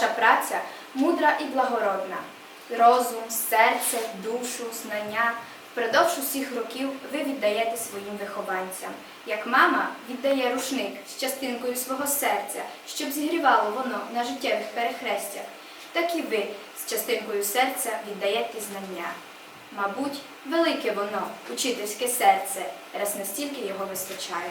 ваша праця мудра і благородна. Розум, серце, душу, знання. Впродовж усіх років ви віддаєте своїм вихованцям, як мама віддає рушник з частинкою свого серця, щоб зігрівало воно на життєвих перехрестях, так і ви з частинкою серця віддаєте знання. Мабуть, велике воно, учительське серце, раз настільки його вистачає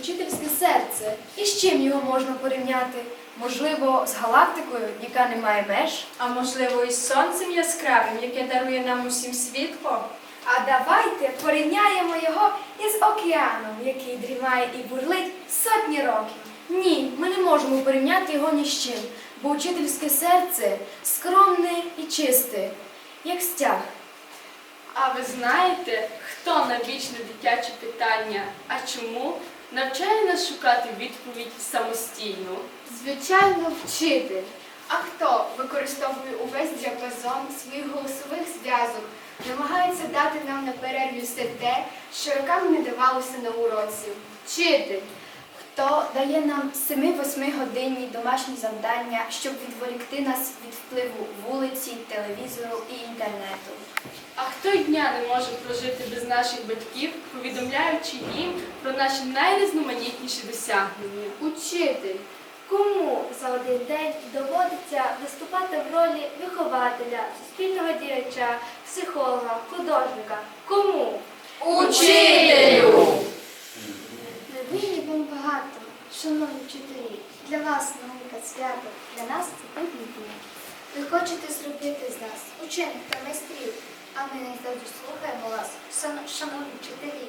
учительське серце. І з чим його можна порівняти? Можливо, з галактикою, яка не має меж, а можливо, із сонцем яскравим, яке дарує нам усім світло. А давайте порівняємо його із океаном, який дрімає і бурлить сотні років. Ні, ми не можемо порівняти його ні з чим, бо учительське серце скромне і чисте, як стяг. А ви знаєте, хто на вічне дитяче питання? А чому? навчає нас шукати відповідь самостійно. Звичайно, вчитель. А хто використовує увесь діапазон своїх голосових зв'язок, намагається дати нам на перерві все те, що роками не давалося на уроці? Вчитель. Хто дає нам 7-8 годинні домашні завдання, щоб відволікти нас від впливу вулиці, телевізору і інтернету. А хто дня не може прожити без наших батьків, повідомляючи їм про наші найрізноманітніші досягнення? Учитель. Кому за один день доводиться виступати в ролі вихователя, суспільного діяча, психолога, художника? Кому? Учителю! Винні вам багато, шановні вчителі. Для вас наука свято, для нас це подібне. Ви хочете зробити з нас учених та майстрів, а ми не завжди слухаємо вас, шановні вчителі.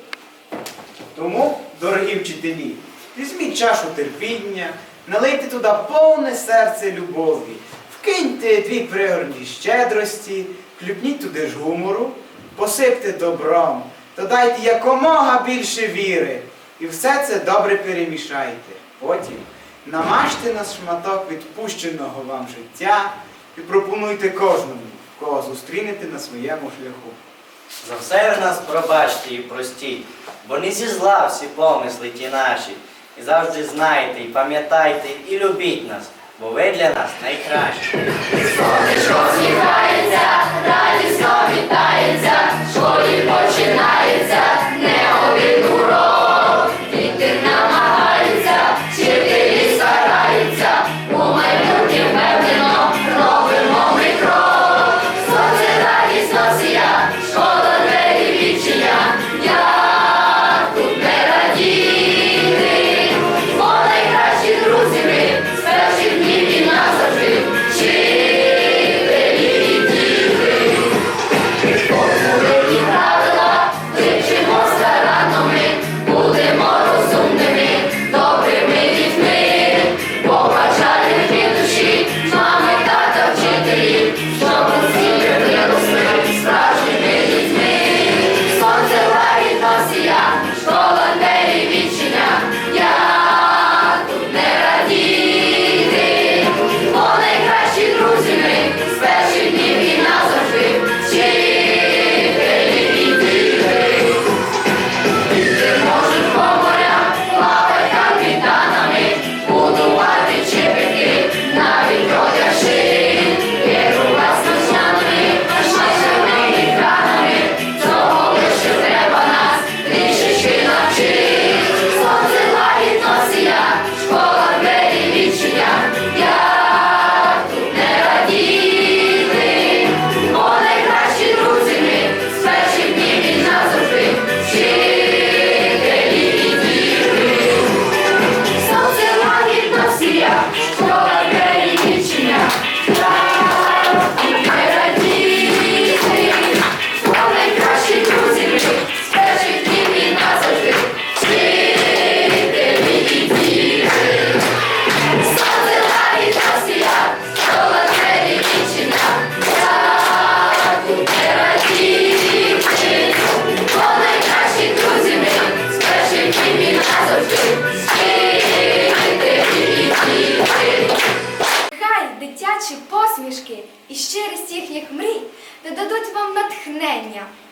Тому, дорогі вчителі, візьміть чашу терпіння, налийте туди повне серце любові, вкиньте дві пригорні щедрості, хлюбніть туди ж гумору, посипте добром, додайте якомога більше віри. І все це добре перемішайте. Потім намажте на шматок відпущеного вам життя і пропонуйте кожному, кого зустрінете на своєму шляху. За все ви нас пробачте і простіть, бо не зі зла всі помисли ті наші. І завжди знайте, і пам'ятайте, і любіть нас, бо ви для нас найкращі. Посміхається, радісно вітається, школі починається,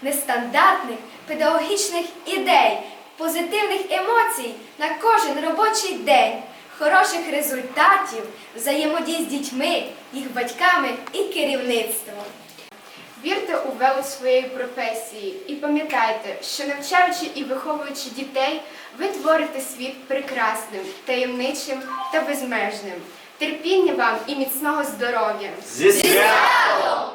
нестандартних педагогічних ідей, позитивних емоцій на кожен робочий день, хороших результатів, взаємодій з дітьми, їх батьками і керівництвом. Вірте у велич своєї професії і пам'ятайте, що навчаючи і виховуючи дітей, ви творите світ прекрасним, таємничим та безмежним. Терпіння вам і міцного здоров'я! Зі свят!